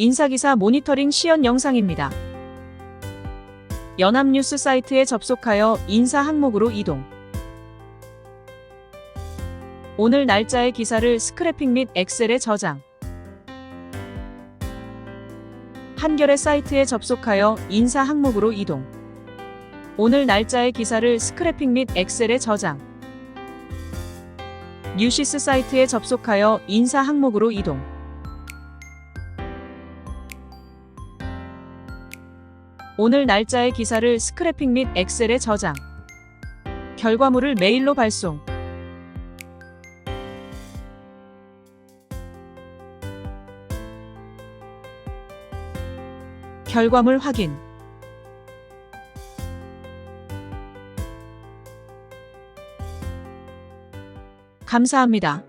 인사기사 모니터링 시연 영상입니다. 연합뉴스 사이트에 접속하여 인사 항목으로 이동. 오늘 날짜의 기사를 스크래핑 및 엑셀에 저장. 한겨레 사이트에 접속하여 인사 항목으로 이동. 오늘 날짜의 기사를 스크래핑 및 엑셀에 저장. 뉴시스 사이트에 접속하여 인사 항목으로 이동. 오늘 날짜의 기사를 스크래핑 및 엑셀에 저장. 결과물을 메일로 발송. 결과물 확인. 감사합니다.